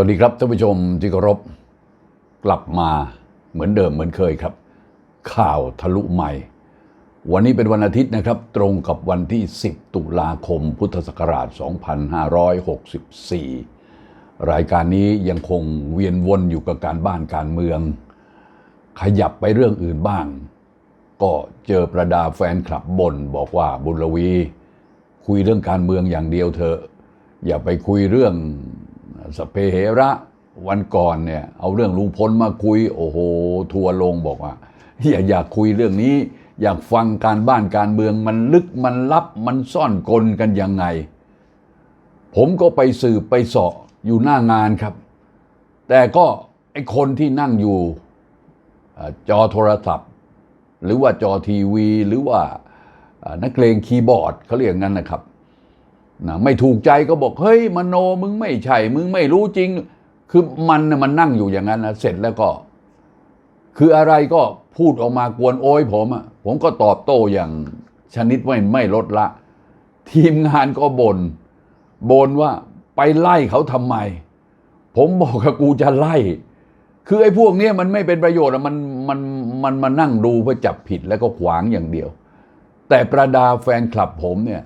วัสดีครับท่านผู้ชมที่เคารพกลับมาเหมือนเดิมเหมือนเคยครับ ข่าวทะลุใหม่ วันนี้เป็นวันอาทิตย์นะครับ ตรงกับวันที่ 10 ตุลาคม พุทธศักราช 2564 รายการนี้ยังคงเวียนวนอยู่กับการบ้านการเมือง ขยับไปเรื่องอื่นบ้าง ก็เจอประดาแฟนคลับบ่นบอกว่าบุญลวี คุยเรื่องการเมืองอย่างเดียวเถอะอย่าไปคุยเรื่อง สเปเหระวันก่อนเนี่ยเอาเรื่องลุงพลมาคุย โอ้โห ทัวร์ลงบอกว่าอย่าอยากคุยเรื่องนี้ อยากฟังการบ้านการเมืองมันลึกมันลับมันซ่อนกลกันยังไง ผมก็ไปสืบไปเสาะอยู่หน้างานครับ แต่ก็ไอคนที่นั่งอยู่จอโทรศัพท์ หรือว่าจอทีวี หรือว่านักเลงคีย์บอร์ดเขาเรียกงั้นนะครับ นะไม่ถูกใจก็บอกเฮ้ยมโนมึงไม่ใช่ มึงไม่รู้จริง คือมันนะมันนั่งอยู่อย่างนั้นนะเสร็จแล้วก็ คืออะไรก็พูดออกมากวนโอยผมอะผมก็ตอบโต้อย่างชนิดไม่ไม่ลดละ ทีมงานก็บน่นบ่นว่าไปไล่เขาทำไม ผมบอกกับกูจะไล่ คือไอ้พวกเนี้ยมันไม่เป็นประโยชน์มันมันมันมานั่งดูเพื่อจับผิดแล้วก็ขวางอย่างเดียว แต่ประดาแฟนคลับผมเนี่ย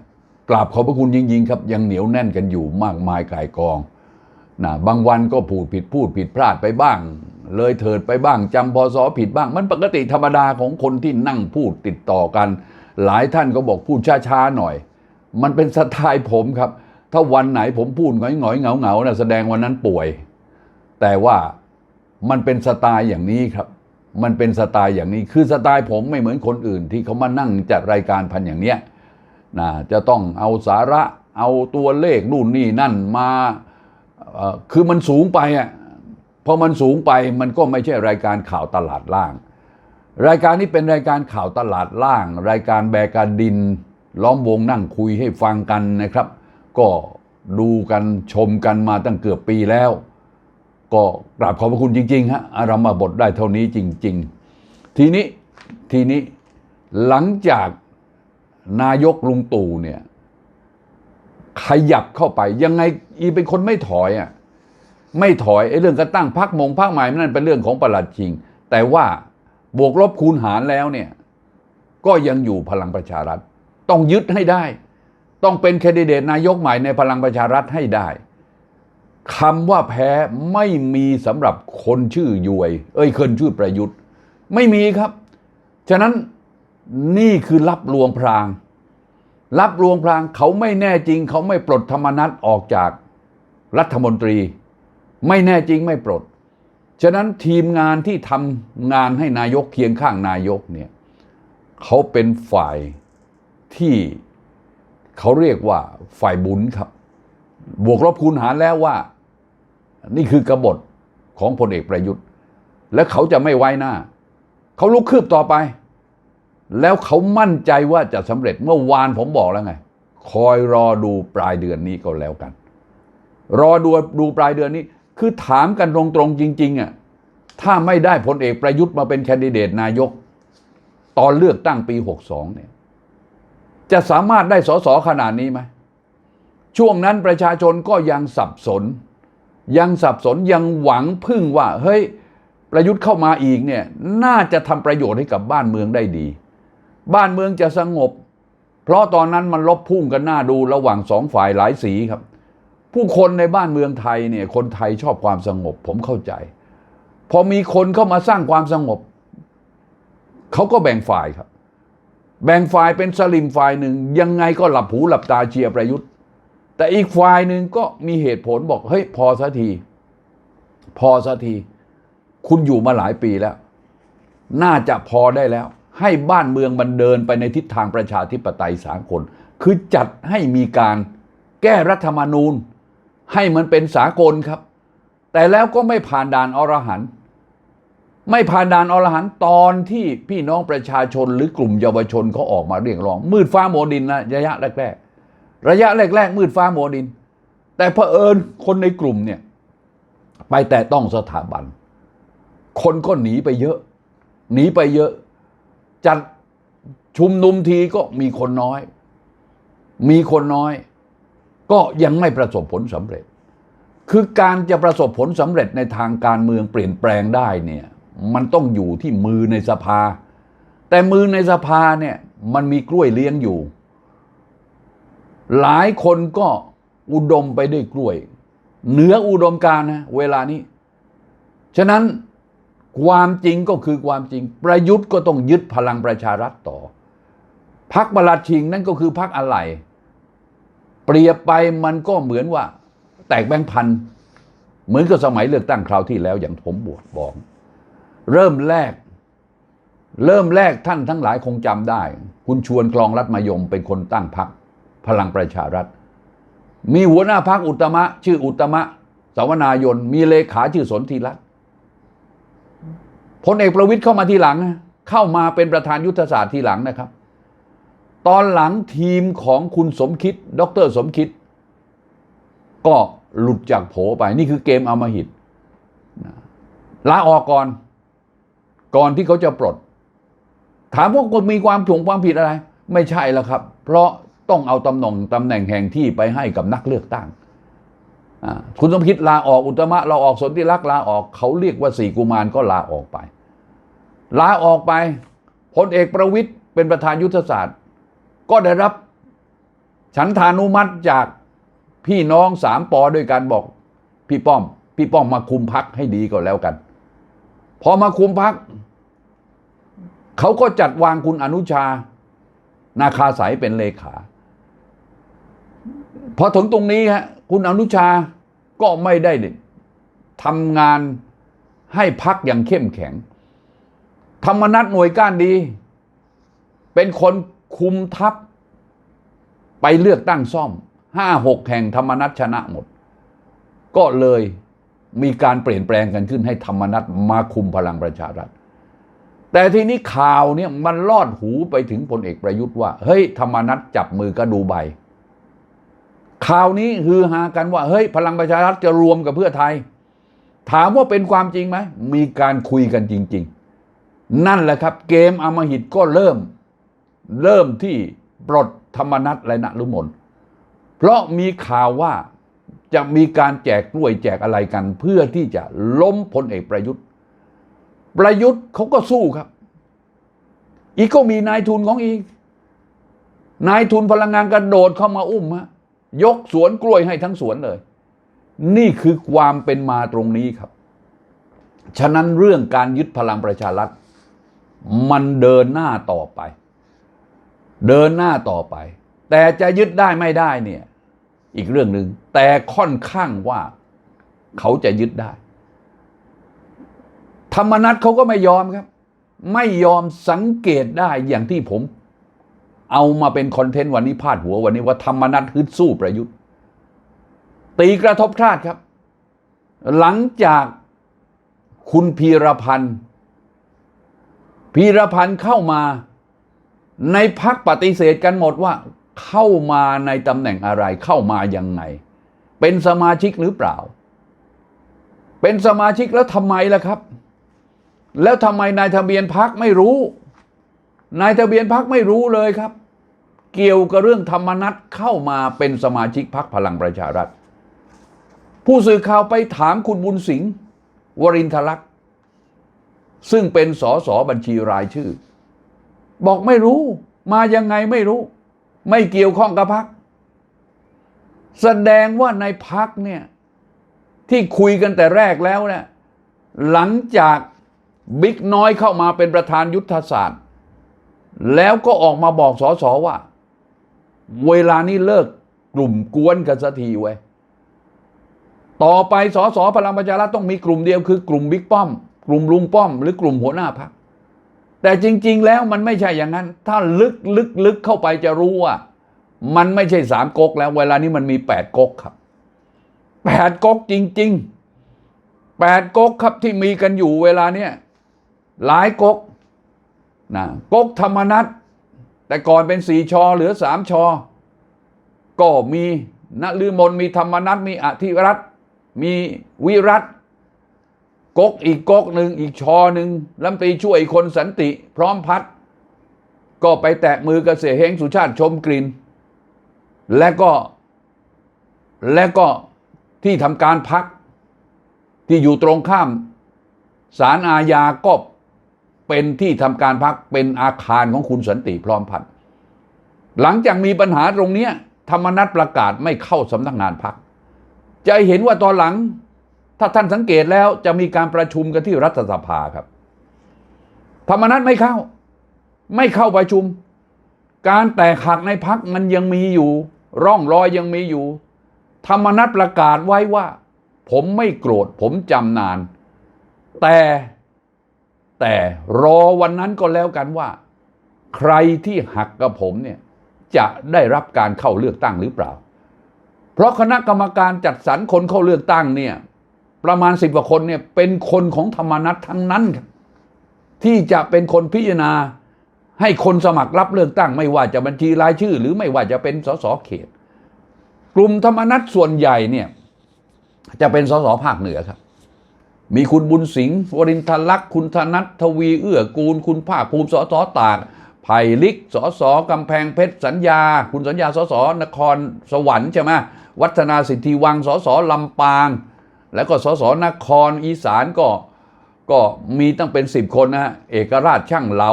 ราบขอบพระคุณจริงๆครับ ยังเหนียวแน่นกันอยู่มากมายกายกองนะบางวันก็พูดผิดพูดผิดพลาดไปบ้าง เลยเถิดไปบ้างจำพอสอผิดบ้าง มันปกติธรรมดาของคนที่นั่งพูดติดต่อกัน หลายท่านก็บอกพูดช้าๆหน่อย มันเป็นสไตล์ผมครับ ถ้าวันไหนผมพูดหงอยๆเงาๆนะแสดงวันนั้นป่วย แต่ว่ามันเป็นสไตล์อย่างนี้ครับ มันเป็นสไตล์อย่างนี้ คือสไตล์ผมไม่เหมือนคนอื่น ที่เขามานั่งจัดรายการพันอย่างเนี้ย นะจะต้องเอาสาระเอาตัวเลขนู่นนี่นั่นมาคือมันสูงไปอะพอมันสูงไปมันก็ไม่ใช่รายการข่าวตลาดล่าง รายการนี้เป็นรายการข่าวตลาดล่าง รายการแบกการดิน ล้อมวงนั่งคุยให้ฟังกันนะครับ ก็ดูกันชมกันมาตั้งเกือบปีแล้ว ก็กราบขอบพระคุณจริงๆฮะอารามาบทได้เท่านี้จริง ๆ ทีนี้ทีนี้หลังจาก นายกลุงตู่เนี่ย ขยับเข้าไป ยังไงอีเป็นคนไม่ถอยอะไม่ถอยไอ้เรื่องการตั้งพักมงพักใหม่นั่นเป็นเรื่องของประหลัดชิง แต่ว่าบวกลบคูณหารแล้วเนี่ย ก็ยังอยู่พลังประชารัฐ ต้องยึดให้ได้ ต้องเป็นแคนดิเดตนายกใหม่ในพลังประชารัฐให้ได้คำว่าแพ้ไม่มีสำหรับคนชื่อยวย เอ้ยคนชื่อประยุทธ์ ไม่มีครับ ฉะนั้น นี่คือรับลวงพราง รับลวงพรางเขาไม่แน่จริง เขาไม่ปลดธรรมนัตออกจากรัฐมนตรี ไม่แน่จริงไม่ปลด ฉะนั้นทีมงานที่ทำงานให้นายกเคียงข้างนายกเนี่ยเขาเป็นฝ่ายที่เขาเรียกว่าฝ่ายบุญครับ บวกลบคูณหารแล้วว่า นี่คือกบฏของพลเอกประยุทธ์ และเขาจะไม่ไว้หน้า เขาลุกคืบต่อไป แล้วเขามั่นใจว่าจะสำเร็จเมื่อวานผมบอกแล้วไง คอยรอดูปลายเดือนนี้ก็แล้วกัน รอดูดูปลายเดือนนี้ คือถามกันตรงๆจริงๆอะถ้าไม่ได้พลเอกประยุทธ์มาเป็นแคนดิเดตนายก ตอนเลือกตั้งปี 62 เนี่ย จะสามารถได้สสขนาดนี้ไหมช่วงนั้นประชาชนก็ยังสับสน ยังสับสนยังหวังพึ่งว่า เฮ้ย ประยุทธ์เข้ามาอีกเนี่ย น่าจะทำประโยชน์ให้กับบ้านเมืองได้ดี บ้านเมืองจะสงบ เพราะตอนนั้นมันลบพุ่งกันหน้าดูระหว่างสองฝ่ายหลายสีครับ ผู้คนในบ้านเมืองไทยเนี่ยคนไทยชอบความสงบ ผมเข้าใจ พอมีคนเข้ามาสร้างความสงบเขาก็แบ่งฝ่ายครับ แบ่งฝ่ายเป็นสลิมฝ่ายหนึ่ง ยังไงก็หลับหูหลับตาเชียร์ประยุทธ์ แต่อีกฝ่ายหนึ่งก็มีเหตุผลบอกเฮ้ยพอสักที พอสักที คุณอยู่มาหลายปีแล้ว น่าจะพอได้แล้ว ให้บ้านเมืองมันเดินไปในทิศทางประชาธิปไตยสากล คือจัดให้มีการแก้รัฐธรรมนูญ ให้มันเป็นสากลครับ แต่แล้วก็ไม่ผ่านด่านอรหันต์ไม่ผ่านด่านอรหันต์ตอนที่พี่น้องประชาชนหรือกลุ่มเยาวชนเขาออกมาเรียกร้อง มืดฟ้าโมวดินนะระยะแรกๆระยะแรกๆมืดฟ้าโมวดิน แต่เผอิญคนในกลุ่มเนี่ยไปแต่ต้องสถาบัน คนก็หนีไปเยอะ หนีไปเยอะ จัดชุมนุมทีก็มีคนน้อย มีคนน้อย ก็ยังไม่ประสบผลสำเร็จ คือการจะประสบผลสำเร็จในทางการเมืองเปลี่ยนแปลงได้เนี่ยมันต้องอยู่ที่มือในสภา แต่มือในสภาเนี่ยมันมีกล้วยเลี้ยงอยู่ หลายคนก็อุดมไปด้วยกล้วย เหนืออุดมการนะเวลานี้ ฉะนั้น ความจริงก็คือความจริง ประยุทธ์ก็ต้องยึดพลังประชารัฐต่อพักประหลัดชิงนั่นก็คือพักอะไร เปรียบไปมันก็เหมือนว่า แตกแบงค์พันเหมือนกับสมัยเลือกตั้งคราวที่แล้วอย่างผมบวกบอก เริ่มแรก เริ่มแรกท่านทั้งหลายคงจำได้ คุณชวนกลองรัฐมายมเป็นคนตั้งพักพลังประชารัฐ มีหัวหน้าพักอุตมะ ชื่ออุตมะสวนายนมีเลขาชื่อสนธิรัตน์ พลเอกประวิตยเข้ามาทีหลัง เข้ามาเป็นประธานยุทธศาสตร์ทีหลังนะครับ ตอนหลังทีมของคุณสมคิด ดรสมคิด ก็หลุดจากโผไปนี่คือเกมอำมหิตลาออกก่อน ก่อนที่เขาจะปลด ถามว่าคนมีความถูกความผิดอะไร ไม่ใช่แล้วครับ เพราะต้องเอาตำแหน่งตำแหน่งแห่งที่ไปให้กับนักเลือกตั้ง คุณสมคิดลาออกอุตมะเราออกสนธิรักลาออกเขาเรียกว่าสี่กุมารก็ลาออกไป ลาออกไปพลเอกประวิตยเป็นประธานยุทธศาสตร์ ก็ได้รับฉันทานุมัติจากพี่น้องสามปอด้วยกันบอก พี่ป้อม พี่ป้อมมาคุมพักให้ดีก็แล้วกัน พอมาคุมพัก เขาก็จัดวางคุณอนุชา นาคาสายเป็นเลขา พอถึงตรงนี้ฮะคุณอนุชาก็ไม่ได้ทำงานให้พักอย่างเข้มแข็ง ธรรมนัตหน่วยก้านดี เป็นคนคุมทัพ ไปเลือกตั้งซ่อมห้าหกแห่งธรรมนัตชนะหมด ก็เลยมีการเปลี่ยนแปลงกันขึ้นให้ธรรมนัตมาคุมพลังประชารัฐ แต่ทีนี้ข่าวเนี่ยมันลอดหูไปถึงพลเอกประยุทธ์ว่า เฮ้ยธรรมนัตจับมือก็ดูใบ ข่าวนี้ฮือฮากันว่าเฮ้ยพลังประชารัฐจะรวมกับเพื่อไทย ถามว่าเป็นความจริงไหมมีการคุยกันจริง ๆ นั่นแหละครับ เกมอมหิตก็เริ่ม เริ่มที่ปลดธรรมนัตและนลุมนเพราะมีข่าวว่าจะมีการแจกกล้วยแจกอะไรกัน เพื่อที่จะล้มพลเอกประยุทธ์ ประยุทธ์เขาก็สู้ครับ อีกก็มีนายทุนของอีก นายทุนพลังงานกระโดดเข้ามาอุ้มฮะ ยกสวนกล้วยให้ทั้งสวนเลย นี่คือความเป็นมาตรงนี้ครับ ฉะนั้นเรื่องการยึดพลังประชารัฐมันเดินหน้าต่อไป เดินหน้าต่อไป แต่จะยึดได้ไม่ได้เนี่ยอีกเรื่องหนึ่งแต่ค่อนข้างว่าเขาจะยึดได้ ธรรมนัตเขาก็ไม่ยอมครับ ไม่ยอมสังเกตได้อย่างที่ผม เอามาเป็นคอนเทนต์วันนี้พาดหัววันนี้ว่าธรรมนัตฮึดสู้ประยุทธ์ ตีกระทบคลาดครับ หลังจากคุณพีรพันธ์พีรพันธ์เข้ามาในพักปฏิเสธกันหมดว่า เข้ามาในตำแหน่งอะไรเข้ามายังไง เป็นสมาชิกหรือเปล่า เป็นสมาชิกแล้วทำไมล่ะครับ แล้วทำไมนายทะเบียนพักไม่รู้นายทะเบียนพักไม่รู้เลยครับ เกี่ยวกับเรื่องธรรมนัตเข้ามาเป็นสมาชิกพักพลังประชารัฐ ผู้สื่อข่าวไปถามคุณบุญสิงห์วรินทรักษ์ซึ่งเป็นสสบัญชีรายชื่อ บอกไม่รู้ มายังไงไม่รู้ ไม่เกี่ยวข้องกับพัก แสดงว่าในพักเนี่ยที่คุยกันแต่แรกแล้วเนี่ยหลังจากบิ๊กน้อยเข้ามาเป็นประธานยุทธศาสตร์ แล้วก็ออกมาบอกสอสอว่า เวลานี้เลิกกลุ่มกวนกันสักทีไว้ยต่อไปสอสอพลังประชารัฐต้องมีกลุ่มเดียวคือกลุ่มบิ๊กป้อม กลุ่มลุงป้อม หรือกลุ่มหัวหน้าพักแต่จริง ๆ แล้วมันไม่ใช่อย่างนั้น ถ้าลึกลึกลึกเข้าไปจะรู้ว่า มันไม่ใช่สามก๊กแล้ว เวลานี้มันมีแปดก๊กครับแปดก๊กจริง ๆแปดก๊กครับที่มีกันอยู่เวลาเนี้ยหลายก๊กนะก๊กธรรมนัต แต่ก่อนเป็นสี่ชอเหลือสามชอ ก็มีนลือมนมีธรรมนัตมีอธิรัตน์มีวิรัตก๊กอีกก๊กหนึ่งอีกชอหนึ่งลำตีช่วยคนสันติ พร้อมพัด ก็ไปแตะมือกับเสียเฮงสุชาติชมกลิ่นและก็และก็ที่ทำการพักที่อยู่ตรงข้ามศาลอาญาก็ เป็นที่ทำการพักเป็นอาคารของคุณสันติพร้อมพันธ์หลังจากมีปัญหาตรงเนี้ยธรรมนัตประกาศไม่เข้าสำนักงานพักจะเห็นว่าตอนหลัง ถ้าท่านสังเกตแล้วจะมีการประชุมกันที่รัฐสภาครับ ธรรมนัตไม่เข้า ไม่เข้าประชุม การแตกหักในพักมันยังมีอยู่ ร่องรอยยังมีอยู่ ธรรมนัตประกาศไว้ว่า ผมไม่โกรธผมจำนาน แต่ แต่รอวันนั้นก็แล้วกันว่า ใครที่หักกับผมเนี่ยจะได้รับการเข้าเลือกตั้งหรือเปล่า เพราะคณะกรรมการจัดสรรคนเข้าเลือกตั้งเนี่ยประมาณสิบกว่าคนเนี่ยเป็นคนของธรรมนัตทั้งนั้น ที่จะเป็นคนพิจารณาให้คนสมัครรับเลือกตั้ง ไม่ว่าจะบัญชีรายชื่อ หรือไม่ว่าจะเป็นสสเขต กลุ่มธรรมนัตส่วนใหญ่เนี่ยจะเป็นสสภาคเหนือครับ มีคุณบุญสิงห์วรินทร์ลักษ์คุณธนัททวีเอื้อกูล คุณภาคภูมิสสตากไผ่ลิกสสกำแพงเพชรสัญญา คุณสัญญาสสนครสวรรค์ใช่ไหมวัฒนาสิทธิวังสสลำปาง แล้วก็สสนครอีสานก็ก็มีตั้งเป็นสิบคนนะฮะเอกราชช่างเหลา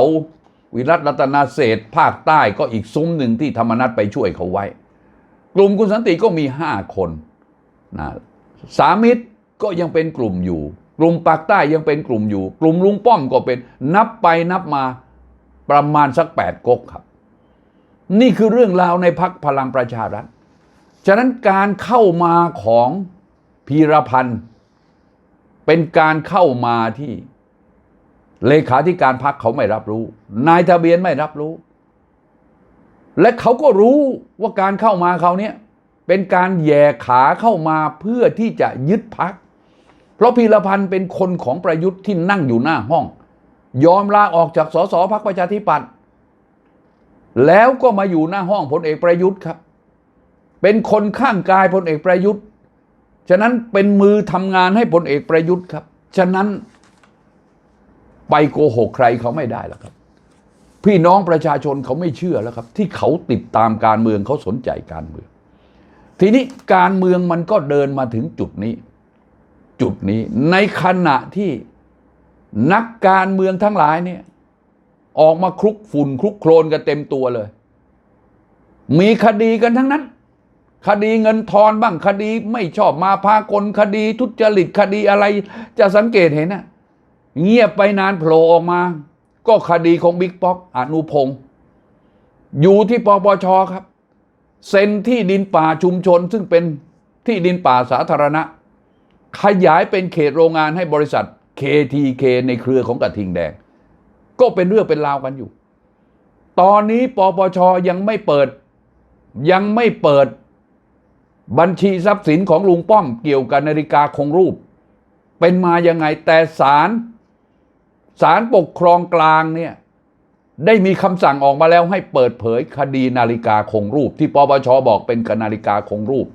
วิรัตรัตนาเศษภาคใต้ก็อีกซุ้มหนึ่งที่ธรรมนัตไปช่วยเขาไว้ กลุ่มคุณสันติก็มีห้าคนนะสามิตรก็ยังเป็นกลุ่มอยู่ กลุ่มปากใต้ยังเป็นกลุ่มอยู่ กลุ่มลุงป้อมก็เป็นนับไปนับมาประมาณสักแปดก๊กครับ นี่คือเรื่องราวในพักพลังประชารัฐ ฉะนั้นการเข้ามาของพีรพันธ์เป็นการเข้ามาที่เลขาธิการพักเขาไม่รับรู้ นายทะเบียนไม่รับรู้ และเขาก็รู้ว่าการเข้ามาเขาเนี่ยเป็นการแย่ขาเข้ามาเพื่อที่จะยึดพัก เพราะพีรพันธ์เป็นคนของประยุทธ์ที่นั่งอยู่หน้าห้อง ยอมลาออกจากสสพักประชาธิปัตย์แล้วก็มาอยู่หน้าห้องพลเอกประยุทธ์ครับ เป็นคนข้างกายพลเอกประยุทธ์ ฉะนั้นเป็นมือทำงานให้พลเอกประยุทธ์ครับ ฉะนั้นไปโกหกใครเขาไม่ได้แล้วครับ พี่น้องประชาชนเขาไม่เชื่อแล้วครับ ที่เขาติดตามการเมืองเขาสนใจการเมือง ทีนี้การเมืองมันก็เดินมาถึงจุดนี้ จุดนี้ในขณะที่นักการเมืองทั้งหลายเนี่ยออกมาคลุกฝุ่นคลุกโคลนกันเต็มตัวเลย มีคดีกันทั้งนั้น คดีเงินทอนบ้างคดีไม่ชอบมาพากลคดีทุจริตคดีอะไร จะสังเกตเห็นนะเงียบไปนานโผล่ออกมา ก็คดีของบิ๊กป๊อกอนุพงศ์อยู่ที่ปปชครับ เซ็นที่ดินป่าชุมชนซึ่งเป็นที่ดินป่าสาธารณะ ขยายเป็นเขตโรงงานให้บริษัท KTK ในเครือของกระทิงแดง ก็เป็นเรื่องเป็นราวกันอยู่ ตอนนี้ปปชยังไม่เปิด ยังไม่เปิดบัญชีทรัพย์สินของลุงป้อมเกี่ยวกับนาฬิกาคงรูป เป็นมายังไงแต่ศาลศาลปกครองกลางเนี่ยได้มีคำสั่งออกมาแล้วให้เปิดเผยคดีนาฬิกาคงรูป ที่ปปชบอกเป็นนาฬิกาคงรูป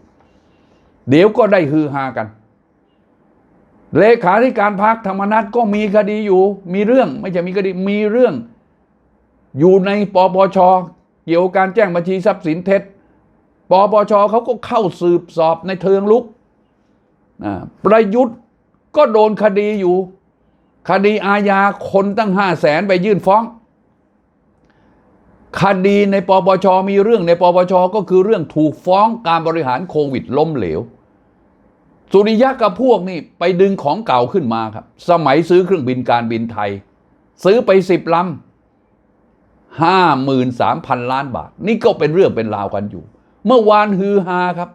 เดี๋ยวก็ได้ฮือฮากัน เลขาธิการพักธรรมนัตก็มีคดีอยู่ มีเรื่องไม่ใช่มีคดีมีเรื่อง อยู่ในปปชเกี่ยวกับการแจ้งบัญชีทรัพย์สินเท็จปปชเขาก็เข้าสืบสอบในเทิงลุกประยุทธ์ก็โดนคดีอยู่ คดีอาญาคนตั้งห้าแสนไปยื่นฟ้อง คดีในปปชมีเรื่องในปปชก็คือเรื่องถูกฟ้องการบริหารโควิดล้มเหลว สุริยะกับพวกนี่ไปดึงของเก่าขึ้นมาครับ สมัยซื้อเครื่องบินการบินไทย ซื้อไปสิบลำห้าหมื่นสามพันล้านบาท นี่ก็เป็นเรื่องเป็นราวกันอยู่ เมื่อวานฮือฮาครับ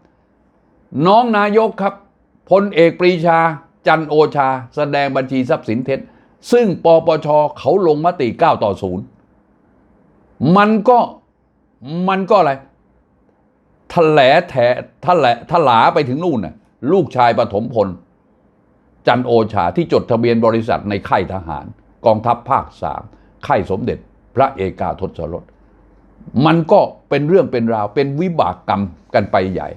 น้องนายกครับพลเอกปรีชา จันโอชา แสดงบัญชีทรัพย์สินเท็จ ซึ่งปปชเขาลงมติ 9 ต่อ 0 มันก็มันก็อะไรทะแหลแถะแหลทะหลาไปถึงนู่นน่ะ ลูกชายปฐมพล จันโอชาที่จดทะเบียนบริษัทในค่ายทหาร กองทัพภาคสามค่ายสมเด็จ พระเอกาทศรสมันก็เป็นเรื่องเป็นราวเป็นวิบากกรรมกันไปใหญ่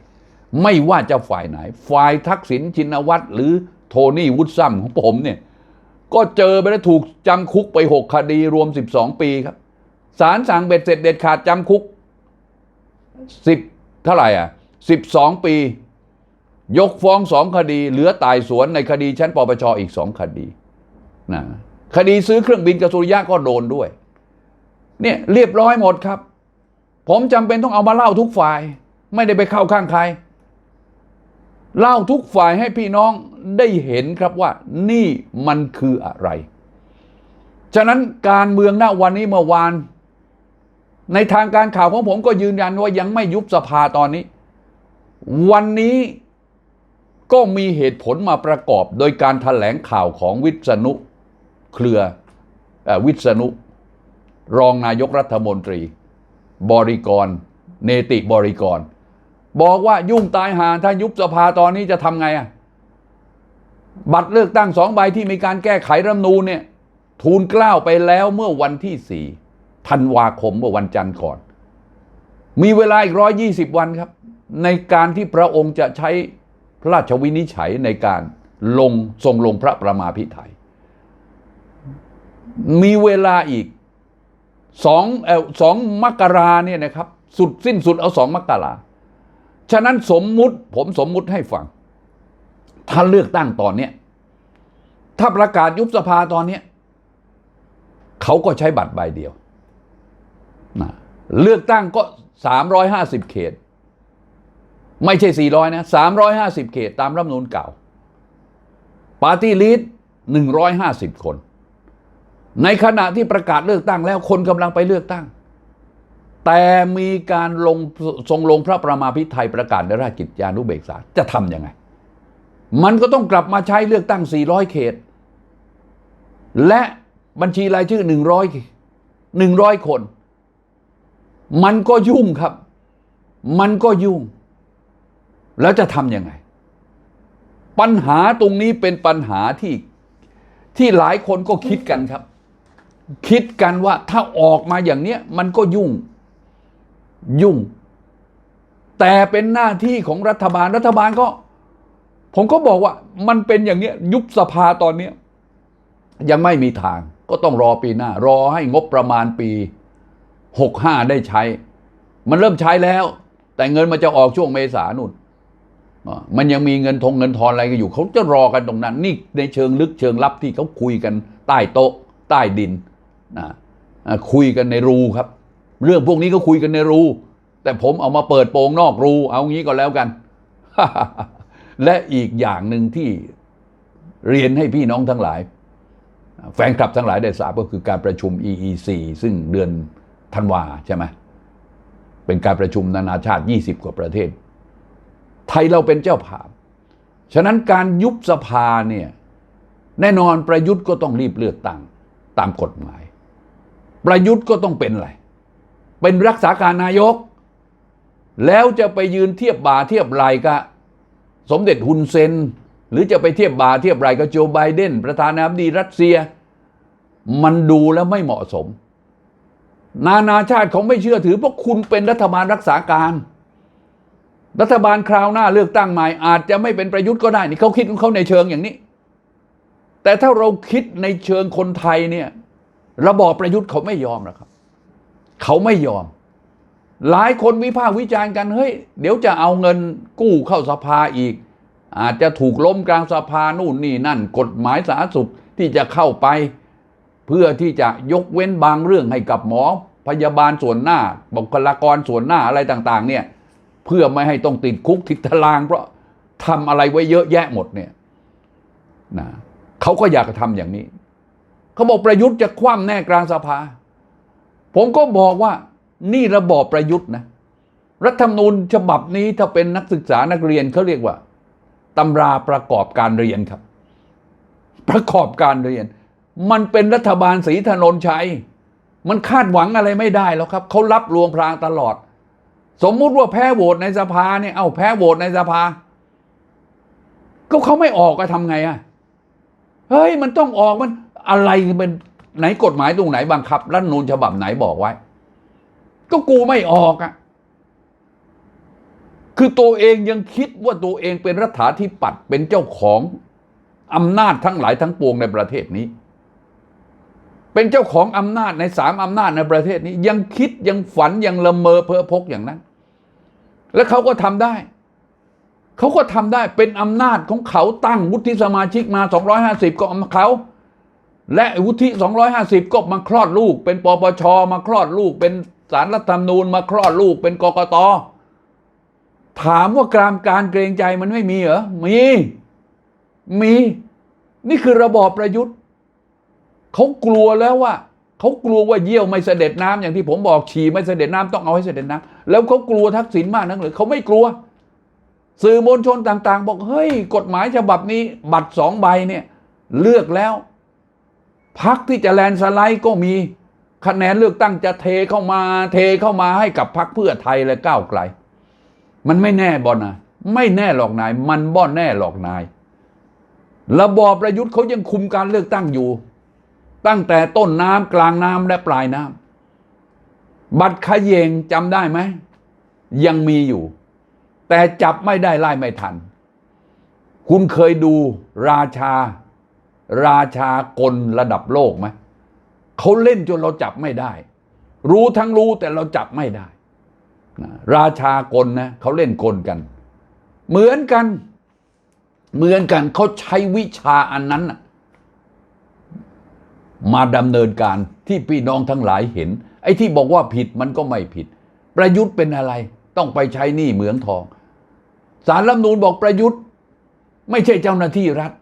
ไม่ว่าจะฝ่ายไหน ฝ่ายทักษิณชินวัตรหรือโทนี่วุฒซัมของผมเนี่ยก็เจอไปแล้วถูกจำคุกไป 6 คดีรวม 12 ปีครับศาลสั่งเบ็ดเสร็จเด็ดขาดจำคุก 10 เท่าไหร่อะ 12 ปี ยกฟ้องสองคดี เหลือตายสวนในคดีชั้นปปชอีกสองคดีนะคดีซื้อเครื่องบินกสุริยะก็โดนด้วย เนี่ยเรียบร้อยหมดครับ ผมจำเป็นต้องเอามาเล่าทุกฝ่าย ไม่ได้ไปเข้าข้างใคร เล่าทุกฝ่ายให้พี่น้องได้เห็นครับว่านี่มันคืออะไร ฉะนั้นการเมืองณวันนี้เมื่อวาน ในทางการข่าวของผมก็ยืนยันว่ายังไม่ยุบสภาตอนนี้ วันนี้ ก็มีเหตุผลมาประกอบโดยการถแถลงข่าวของวิษณุเครืออวิษณุ รองนายกรัฐมนตรี บริกร เนติบริกร บอกว่ายุ่งตายหาถ้ายุบสภาตอนนี้จะทำไงอะบัตรเลือกตั้งสองใบที่มีการแก้ไขรัฐนูญเนี่ยทูลเกล้าไปแล้วเมื่อวันที่สี่ธันวาคมเมื่อวันจันทร์ก่อน มีเวลาอีกร้อยี่สิบวันครับ ในการที่พระองค์จะใช้ พระราชวินิจฉัยในการลงทรงลงพระประมาพิไทย มีเวลาอีกสองเออสองมกราเนี่ยนะครับ สุดสิ้นสุดเอาสองมกราฉะนั้นสมมุติผมสมมุติให้ฟัง ถ้าเลือกตั้งตอนเนี้ยถ้าประกาศยุบสภาตอนเนี้ยเขาก็ใช้บัตรใบเดียวนะเลือกตั้งก็ 350 เขต ไม่ใช่ 400 นะ 350 เขตตามรัฐมนูญเก่า ปาร์ตี้ลีด150 คน ในขณะที่ประกาศเลือกตั้งแล้วคนกำลังไปเลือกตั้ง แต่มีการลงทรงลงพระประมาพิไทยประกาศในราชกิจจานุเบกษาจะทำยังไง มันก็ต้องกลับมาใช้เลือกตั้ง 400 เขต และบัญชีรายชื่อ 100 100 คน มันก็ยุ่งครับ มันก็ยุ่ง แล้วจะทำยังไง ปัญหาตรงนี้เป็นปัญหาที่ที่หลายคนก็คิดกันครับ คิดกันว่าถ้าออกมาอย่างเนี้ยมันก็ยุ่งยุ่ง แต่เป็นหน้าที่ของรัฐบาลรัฐบาลก็ ผมก็บอกว่ามันเป็นอย่างเนี้ยยุบสภาตอนเนี้ยยังไม่มีทาง ก็ต้องรอปีหน้า รอให้งบประมาณปี 65 ได้ใช้ มันเริ่มใช้แล้ว แต่เงินมันจะออกช่วงเมษานุ่น มันยังมีเงินทงเงินทอนอะไรกันอยู่เขาจะรอกันตรงนั้น นี่ในเชิงลึกเชิงลับที่เขาคุยกันใต้โต๊ะ ใต้ดินนะคุยกันในรูครับ เรื่องพวกนี้ก็คุยกันในรู แต่ผมเอามาเปิดโปงนอกรู เอางี้ก็แล้วกัน และอีกอย่างหนึ่งที่เรียนให้พี่น้องทั้งหลาย แฟนคลับทั้งหลายได้ทราบก็คือการประชุม EEC ซึ่งเดือนธันวาใช่ไหมเป็นการประชุมนานาชาติ 20 กว่าประเทศ ไทยเราเป็นเจ้าภาพ ฉะนั้นการยุบสภาเนี่ยแน่นอนประยุทธ์ก็ต้องรีบเลือกตั้งตามกฎหมาย ประยุทธ์ก็ต้องเป็นอะไร เป็นรักษาการนายก แล้วจะไปยืนเทียบบ่าเทียบไหลกับสมเด็จฮุนเซน หรือจะไปเทียบบ่าเทียบไหลกับโจไบเดน ประธานาธิบดีรัสเซีย มันดูแล้วไม่เหมาะสม นานาชาติเขาไม่เชื่อถือเพราะคุณเป็นรัฐบาลรักษาการ รัฐบาลคราวหน้าเลือกตั้งใหม่อาจจะไม่เป็นประยุทธ์ก็ได้นี่เขาคิดของเขาในเชิงอย่างนี้ แต่ถ้าเราคิดในเชิงคนไทยเนี่ยระบอบประยุทธ์เขาไม่ยอมหรอกครับ เขาไม่ยอม หลายคนวิพากษ์วิจารณ์กันเฮ้ยเดี๋ยวจะเอาเงินกู้เข้าสภาอีก อาจจะถูกล้มกลางสภานู่นนี่นั่น กฎหมายสาธารณสุขที่จะเข้าไป เพื่อที่จะยกเว้นบางเรื่องให้กับหมอพยาบาลส่วนหน้าบุคลากรส่วนหน้าอะไรต่าง ๆ เนี่ย เพื่อไม่ให้ต้องติดคุกติดตาราง เพราะทำอะไรไว้เยอะแยะหมดเนี่ยนะเขาก็อยากจะทำอย่างนี้ เขาบอกประยุทธ์จะคว่ำแน่กลางสภา ผมก็บอกว่านี่ระบอบประยุทธ์นะ รัฐธรรมนูญฉบับนี้ถ้าเป็นนักศึกษานักเรียนเขาเรียกว่าตำราประกอบการเรียนครับ ประกอบการเรียน มันเป็นรัฐบาลศรีถนนชัย มันคาดหวังอะไรไม่ได้แล้วครับ เขารับลวงพรางตลอด สมมุติว่าแพ้โหวตในสภาเนี่ยเอาแพ้โหวตในสภา ก็เขาไม่ออกก็ทำไงอะเฮ้ยมันต้องออกมันอะไรเป็นไหนกฎหมายตรงไหนบังคับรัฐนูญฉบับไหนบอกไว้ ก็กูไม่ออกอะคือตัวเองยังคิดว่าตัวเองเป็นรัฐาธิปัตย์เป็นเจ้าของอำนาจทั้งหลายทั้งปวงในประเทศนี้ เป็นเจ้าของอำนาจในสามอำนาจในประเทศนี้ ยังคิดยังฝันยังละเมอเพ้อพกอย่างนั้น แล้วเขาก็ทำได้เขาก็ทำได้เป็นอำนาจของเขาตั้งวุฒิสมาชิกมา 250 ก็ของเขา และวุฒิ 250 ก็มาคลอดลูก เป็นปปชมาคลอดลูก เป็นสารรัฐธรรมนูญมาคลอดลูก เป็นกกตถามว่ากรามการเกรงใจมันไม่มีเหรอมี มี นี่คือระบอบประยุทธ์ เขากลัวแล้วว่าเขากลัวว่าเยี่ยวไม่เสด็จน้ำอย่างที่ผมบอกฉี่ไม่เสด็จน้ำต้องเอาให้เสด็จน้ำแล้วเขากลัวทักษิณมากนักหรือเขาไม่กลัว สื่อมวลชนต่าง ๆ บอกเฮ้ยกฎหมายฉบับนี้บัตรสองใบเนี่ยเลือกแล้วพักที่จะแลนสไลด์ก็มีคะแนนเลือกตั้งจะเทเข้ามา เทเข้ามาให้กับพักเพื่อไทยและก้าวไกล มันไม่แน่บอนนายไม่แน่หรอกนาย มันบ่อนแน่หรอกนาย ระบอบประยุทธ์เขายังคุมการเลือกตั้งอยู่ ตั้งแต่ต้นน้ำกลางน้ำและปลายน้ำบัตรเขยงจำได้ไหม ยังมีอยู่ แต่จับไม่ได้ไล่ไม่ทัน คุณเคยดูราชา ราชากลระดับโลกไหมเขาเล่นจนเราจับไม่ได้ รู้ทั้งรู้แต่เราจับไม่ได้ ราชากลนะเขาเล่นกลกัน เหมือนกัน เหมือนกันเขาใช้วิชาอันนั้นนะ มาดำเนินการที่พี่น้องทั้งหลายเห็น ไอ้ที่บอกว่าผิดมันก็ไม่ผิด ประยุทธ์เป็นอะไร ต้องไปใช้หนี้เหมืองทองสารรัฐมนูญบอกประยุทธ์ ไม่ใช่เจ้าหน้าที่รัฐ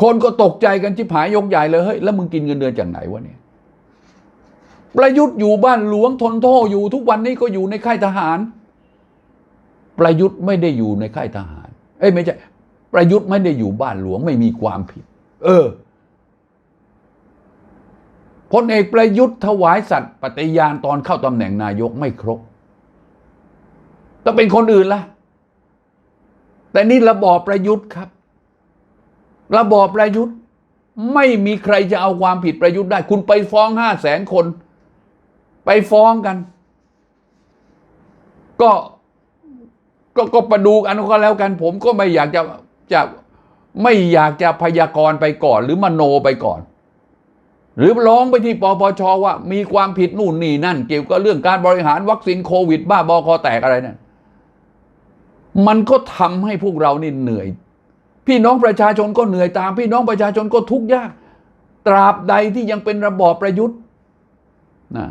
คนก็ตกใจกันชิบหายยกใหญ่เลยเฮ้ยแล้วมึงกินเงินเดือนจากไหนวะเนี่ยประยุทธ์อยู่บ้านหลวงทนโทษอยู่ทุกวันนี้ก็อยู่ในค่ายทหาร ประยุทธ์ไม่ได้อยู่ในค่ายทหาร เอ้ยไม่ใช่ประยุทธ์ไม่ได้อยู่บ้านหลวงไม่มีความผิด เออ พลเอกประยุทธ์ถวายสัตย์ปฏิญาณตอนเข้าตำแหน่งนายกไม่ครบถ้าเป็นคนอื่นล่ะ แต่นี่ระบอบประยุทธ์ครับ ระบอบประยุทธ์ไม่มีใครจะเอาความผิดประยุทธ์ได้ คุณไปฟ้องห้าแสนคน ไปฟ้องกัน ก็ก็ก็ประดูกันก็แล้วกัน ผมก็ไม่อยากจะจะไม่อยากจะพยากรณ์ไปก่อน หรือมโนไปก่อน หรือร้องไปที่ปปชว่า มีความผิดนู่นนี่นั่น เกี่ยวกับเรื่องการบริหารวัคซีนโควิด บ้าบอคอแตกอะไรนั่นมันก็ทำให้พวกเรานี่เหนื่อย พี่น้องประชาชนก็เหนื่อยตาม พี่น้องประชาชนก็ทุกข์ยาก ตราบใดที่ยังเป็นระบอบประยุทธ์นะ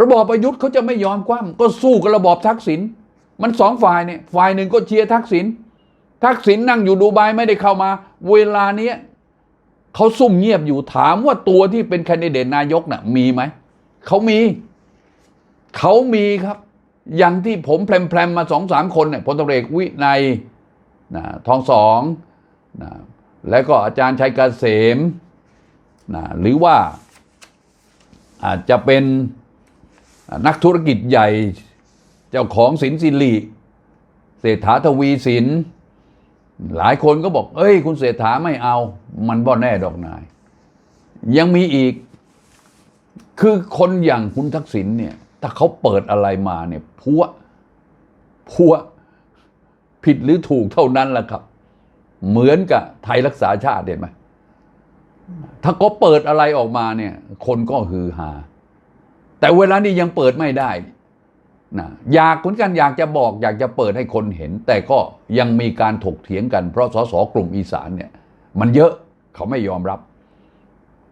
ระบอบประยุทธ์เขาจะไม่ยอมคว่ำก็สู้กับระบอบทักษิณมันสองฝ่ายเนี่ยฝ่ายหนึ่งก็เชียร์ทักษิณทักษิณนั่งอยู่ดูไบไม่ได้เข้ามา เวลาเนี้ย เขาซุ่มเงียบอยู่ถามว่าตัวที่เป็นแคนดิเดตนายกน่ะมีไหม เขามี เขามีครับ อย่างที่ผมแพรมๆมาสองสามคนเนี่ยพลตำรวจเอกวินัยนะทองสองนะแล้วก็อาจารย์ชัยเกษมนะหรือว่าอาจจะเป็นนักธุรกิจใหญ่ เจ้าของสินสิริเศรษฐาทวีสิน หลายคนก็บอก เอ้ย คุณเศรษฐาไม่เอา มันบ่แน่ดอกนาย ยังมีอีก คือคนอย่างคุณทักษิณเนี่ย ถ้าเขาเปิดอะไรมาเนี่ยพัวพัวผิดหรือถูกเท่านั้นแหละครับ เหมือนกับไทยรักษาชาติเห็นไหมถ้าเขาเปิดอะไรออกมาเนี่ย คนก็ฮือฮาแต่เวลานี้ยังเปิดไม่ได้ นะอยากเหมือนกันอยากจะบอกอยากจะเปิดให้คนเห็น แต่ก็ยังมีการถกเถียงกัน เพราะสสกลุ่มอีสานเนี่ยมันเยอะเขาไม่ยอมรับ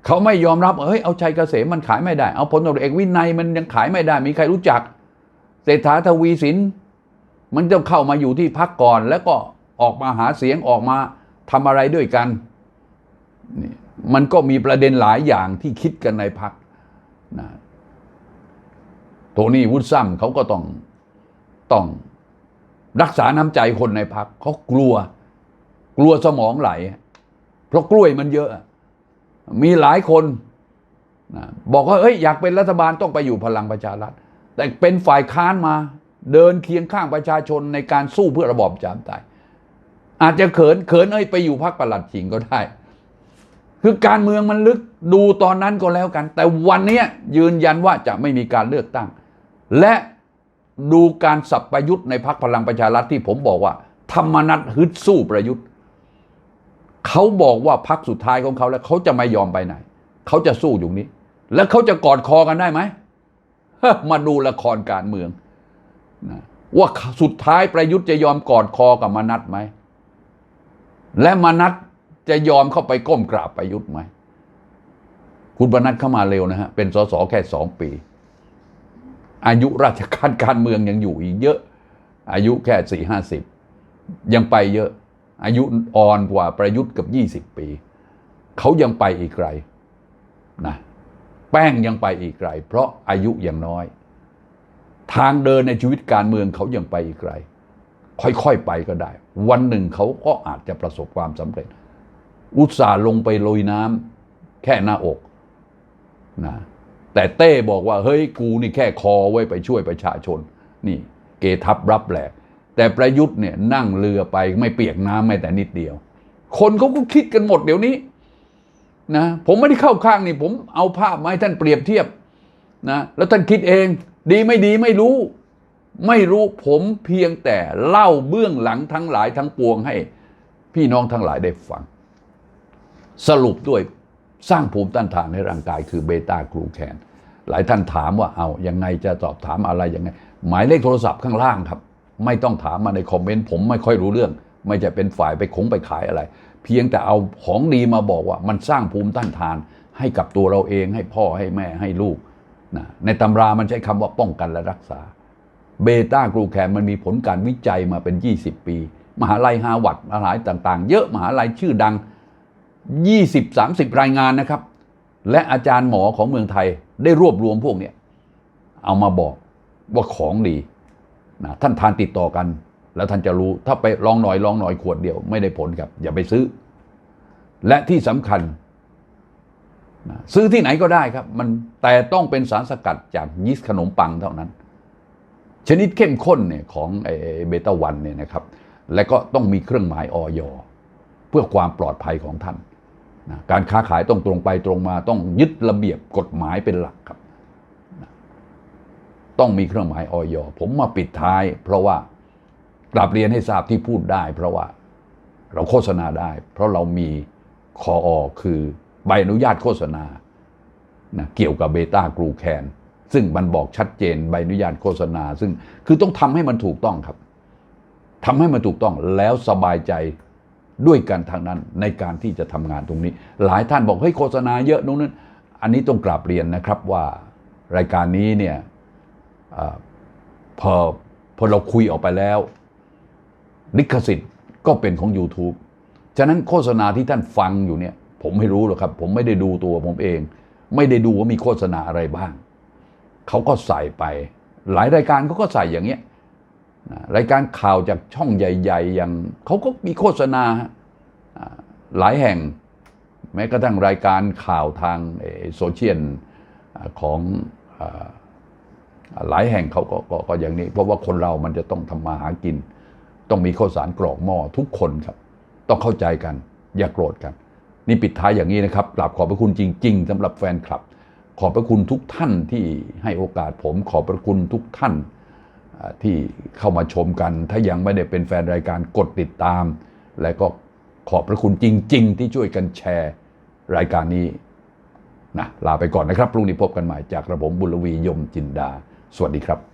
เขาไม่ยอมรับเฮ้ยเอาชัยเกษมมันขายไม่ได้ เอาพลตำรวจเอกวินัยมันยังขายไม่ได้ มีใครรู้จักเศรษฐาทวีสิน มันต้องเข้ามาอยู่ที่พักก่อน แล้วก็ออกมาหาเสียงออกมาทำอะไรด้วยกันนี่มันก็มีประเด็นหลายอย่างที่คิดกันในพักนะ ทนี่วุฒิซัมเขาก็ต้องต้องรักษาน้ำใจคนในพักเขากลัวกลัวสมองไหล เพราะกล้วยมันเยอะ มีหลายคนนะบอกว่าเอ้ยอยากเป็นรัฐบาลต้องไปอยู่พลังประชารัฐ แต่เป็นฝ่ายค้านมา เดินเคียงข้างประชาชนในการสู้เพื่อระบอบประชาธิปไตยอาจจะเขินเขินเอ้ยไปอยู่พักประหลัดขิงก็ได้ คือการเมืองมันลึกดูตอนนั้นก็แล้วกัน แต่วันนี้ยืนยันว่าจะไม่มีการเลือกตั้ง และดูการสับประยุทธ์ในพักพลังประชารัฐที่ผมบอกว่า ธรรมนัตฮึดสู้ประยุทธ์ เขาบอกว่าพักสุดท้ายของเขาแล้วเขาจะไม่ยอมไปไหน เขาจะสู้อยู่นี้ แล้วเขาจะกอดคอกันได้ไหมมาดูละครการเมืองนะว่าสุดท้ายประยุทธ์จะยอมกอดคอกับมนัตไหม และมนัตจะยอมเข้าไปก้มกราบประยุทธ์ไหม คุณมนัตเข้ามาเร็วนะฮะ เป็นสสแค่สองปี อายุราชการการเมืองยังอยู่อีกเยอะ อายุแค่สี่ห้าสิบยังไปเยอะ อายุอ่อนกว่าประยุทธ์เกับยี่สิบปี เขายังไปอีกไกลนะแป้งยังไปอีกไกล เพราะอายุยังน้อย ทางเดินในชีวิตการเมืองเขายังไปอีกไกล ค่อยๆไปก็ได้ วันหนึ่งเขาก็อาจจะประสบความสำเร็จ อุตส่าห์ลงไปลุยน้ำแค่หน้าอกนะ แต่เต้บอกว่าเฮ้ยกูนี่แค่คอไว้ไปช่วยประชาชน นี่เกทับรับแหลกแต่ประยุทธ์เนี่ยนั่งเรือไปไม่เปียกน้ำแม้แต่นิดเดียว คนเขาก็คิดกันหมดเดี๋ยวนี้นะผมไม่ได้เข้าข้างนี่ผมเอาภาพมาให้ท่านเปรียบเทียบนะแล้วท่านคิดเอง ดีไม่ดีไม่รู้ ไม่รู้ผมเพียงแต่เล่าเบื้องหลังทั้งหลายทั้งปวงให้ พี่น้องทั้งหลายได้ฟัง สรุปด้วย สร้างภูมิต้านทานให้ร่างกายคือเบต้ากลูแคน หลายท่านถามว่าเอายังไงจะสอบถามอะไรยังไง หมายเลขโทรศัพท์ข้างล่างครับ ไม่ต้องถามมาในคอมเมนต์ผมไม่ค่อยรู้เรื่อง ไม่จะเป็นฝ่ายไปคงไปขายอะไร เพียงแต่เอาของดีมาบอกว่ามันสร้างภูมิต้านทาน ให้กับตัวเราเองให้พ่อให้แม่ให้ลูกนะในตำรามันใช้คำว่าป้องกันและรักษาเบต้ากลูแคนมันมีผลการวิจัยมาเป็น 20 ปี มหาลัยฮาร์วาร์ดมหาลัยต่างๆ เยอะมหาลัยชื่อดัง 20-30 รายงานนะครับ และอาจารย์หมอของเมืองไทยได้รวบรวมพวกเนี้ยเอามาบอกว่าของดีนะท่านทานติดต่อกัน แล้วท่านจะรู้ถ้าไปลองหน่อยลองหน่อยขวดเดียว ไม่ได้ผลครับอย่าไปซื้อ และที่สำคัญนะซื้อที่ไหนก็ได้ครับ มันแต่ต้องเป็นสารสกัดจากยีสต์ขนมปังเท่านั้น ชนิดเข้มข้นเนี่ยของไอเบต้าวันเนี่ยนะครับ และก็ต้องมีเครื่องหมายออยเพื่อความปลอดภัยของท่าน นะการค้าขายต้องตรงไปตรงมาต้องยึดระเบียบกฎหมายเป็นหลักครับนะต้องมีเครื่องหมายออยผมมาปิดท้าย เพราะว่ากลับเรียนให้ทราบที่พูดได้ เพราะว่าเราโฆษณาได้ เพราะเรามีคออคือใบอนุญาตโฆษณานะเกี่ยวกับเบต้ากลูแคนซึ่งมันบอกชัดเจนใบอนุญาตโฆษณา ซึ่งคือต้องทำให้มันถูกต้องครับทำให้มันถูกต้องแล้วสบายใจ ด้วยกันทางนั้นในการที่จะทำงานตรงนี้ หลายท่านบอกเฮ้ยโฆษณาเยอะนู้นนั้นอันนี้ต้องกราบเรียนนะครับว่ารายการนี้เนี่ยอพอพอเราคุยออกไปแล้ว ลิขสิทธิ์ก็เป็นของ YouTube ฉะนั้นโฆษณาที่ท่านฟังอยู่เนี่ย ผมไม่รู้หรอกครับ ผมไม่ได้ดูตัวผมเอง ไม่ได้ดูว่ามีโฆษณาอะไรบ้าง เขาก็ใส่ไป หลายรายการเขาก็ใส่อย่างเงี้ย รายการข่าวจากช่องใหญ่ ๆ อย่างเขาก็มีโฆษณาหลายแห่ง แม้กระทั่งรายการข่าวทางโซเชียลของอหลายแห่งเขาก็ก็ก็อย่างนี้ เพราะว่าคนเรามันจะต้องทำมาหากิน ต้องมีข้าวสารกรอกหม้อทุกคนครับ ต้องเข้าใจกัน อย่ากโกรธกัน นี่ปิดท้ายอย่างนี้นะครับกราบขอบพระคุณจริง ๆสำหรับแฟนคลับ ขอบพระคุณทุกท่านที่ให้โอกาสผม ขอบพระคุณทุกท่าน ที่เข้ามาชมกัน ถ้ายังไม่ได้เป็นแฟนรายการกดติดตาม และก็ขอบพระคุณจริง ๆ ที่ช่วยกันแชร์รายการนี้นะลาไปก่อนนะครับ พรุ่งนี้พบกันใหม่จากระผมบุญลวียมจินดา สวัสดีครับ